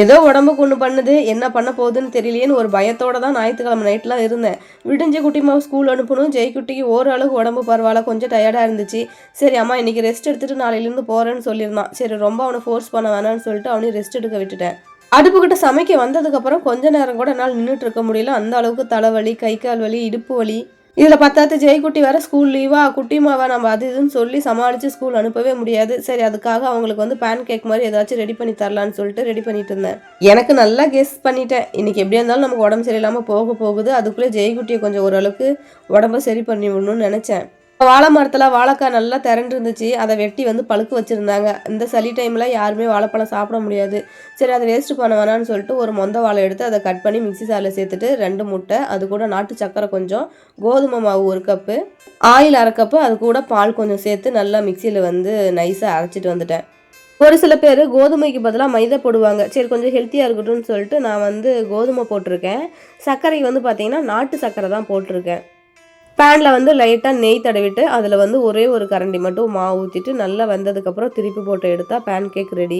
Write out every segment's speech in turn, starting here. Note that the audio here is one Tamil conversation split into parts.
ஏதோ உடம்புக்கு ஒன்று பண்ணுது என்ன பண்ண போகுதுன்னு தெரியலையேன்னு ஒரு பயத்தோட தான் ஞாயிற்றுக்கிழமை நைட்லாம் இருந்தேன். விடிஞ்சு குட்டிமாவை ஸ்கூல் அனுப்பணும். ஜெய்குட்டிக்கு ஓரளவுக்கு உடம்பு பரவாயில்ல கொஞ்சம் டயர்டாக இருந்துச்சு. சரி அம்மா இன்றைக்கி ரெஸ்ட் எடுத்துகிட்டு நாளையிலேருந்து போகிறேன்னு சொல்லியிருந்தான். சரி ரொம்ப அவனை ஃபோர்ஸ் பண்ண வேணாம்னு சொல்லிட்டு அவனையும் ரெஸ்ட் எடுக்க விட்டுட்டேன். அடுப்புக்கிட்ட சமைக்க வந்ததுக்கப்புறம் கொஞ்ச நேரம் கூட என்னால் நின்றுட்டு இருக்க முடியல. அந்த அளவுக்கு தலைவலி கை கால் வலி இடுப்பு வலி இதில் பத்தாத்து ஜெய்குட்டி வேறு ஸ்கூல் லீவா குட்டிமாவா நம்ம அது இதுன்னு சொல்லி சமாளித்து ஸ்கூல் அனுப்பவே முடியாது. சரி அதுக்காக அவங்களுக்கு வந்து பேன் கேக் மாதிரி ஏதாச்சும் ரெடி பண்ணி தரலான்னு சொல்லிட்டு ரெடி பண்ணிட்டு இருந்தேன். எனக்கு நல்லா கெஸ் பண்ணிட்டேன். இன்னைக்கு எப்படியா இருந்தாலும் நமக்கு உடம்பு சரியில்லாமல் போக போகுது. அதுக்குள்ளே ஜெய்குட்டியை கொஞ்சம் ஓரளவுக்கு உடம்ப சரி பண்ணி விடணும்னு நினச்சேன். வாழை மரத்தில் வாழைக்காய் நல்லா திரண்டு இருந்துச்சு அதை வெட்டி வந்து பழுக்க வச்சுருந்தாங்க. இந்த சளி டைமில் யாருமே வாழைப்பழம் சாப்பிட முடியாது. சரி அதை வேஸ்ட் பண்ண வேணாம்னு சொல்லிட்டு ஒரு மொந்த வாழை எடுத்து அதை கட் பண்ணி மிக்ஸி சாரில் சேர்த்துட்டு ரெண்டு முட்டை அது கூட நாட்டு சக்கரை கொஞ்சம் கோதுமை மாவு ஒரு கப்பு ஆயில் அரை கப்பு அது கூட பால் கொஞ்சம் சேர்த்து நல்லா மிக்சியில் வந்து நைஸாக அரைச்சிட்டு வந்துட்டேன். ஒரு சில பேர் கோதுமைக்கு பதிலாக மைதா போடுவாங்க. சரி கொஞ்சம் ஹெல்த்தியாக இருக்கட்டும்னு சொல்லிட்டு நான் வந்து கோதுமை போட்டிருக்கேன். சர்க்கரை வந்து பார்த்தீங்கன்னா நாட்டு சர்க்கரை தான் போட்டிருக்கேன். பேனில் வந்து லைட்டாக நெய் தடவிட்டு அதில் வந்து ஒரே ஒரு கரண்டி மட்டும் மாவு ஊற்றிட்டு நல்லா வந்ததுக்கப்புறம் திருப்பி போட்டு எடுத்தால் பேன் கேக் ரெடி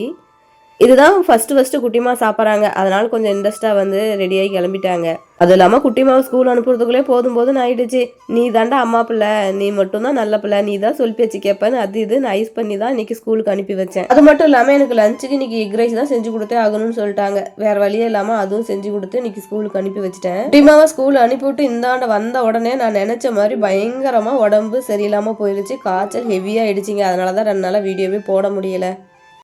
இதுதான் ஃபஸ்ட்டு ஃபஸ்ட்டு குட்டிமா சாப்பிட்றாங்க. அதனால் கொஞ்சம் இன்ட்ரெஸ்ட்டாக வந்து ரெடியாகி கிளம்பிட்டாங்க. அதுவும் இல்லாமல் குட்டிமாவை ஸ்கூல் அனுப்புறதுக்குள்ளே போதும் போதும் ஆயிடுச்சு. நீ தாண்டா அம்மா பிள்ளை. நீ மட்டும்தான் நல்ல பிள்ளை. நீ தான் சொல் பேச்சு கேட்பேன்னு அது இது நைஸ் பண்ணி தான் இன்னைக்கு ஸ்கூலுக்கு அனுப்பி வச்சேன். அது மட்டும் இல்லாமல் எனக்கு லஞ்சுக்கு இன்னைக்கு எக் ரைஸ் தான் செஞ்சு கொடுத்தே ஆகணும்னு சொல்லிட்டாங்க. வேற வழியே இல்லாமல் அதுவும் செஞ்சு கொடுத்து இன்னைக்கு ஸ்கூலுக்கு அனுப்பி வச்சுட்டேன். குட்டிமாவை ஸ்கூல் அனுப்பிவிட்டு இந்தாண்ட வந்த உடனே நான் நினச்ச மாதிரி பயங்கரமாக உடம்பு சரியில்லாமல் போயிடுச்சு காய்ச்சல் ஹெவியாக ஆயிடுச்சிங்க. அதனால தான் ரெண்டு நாளாக வீடியோவே போட முடியலை.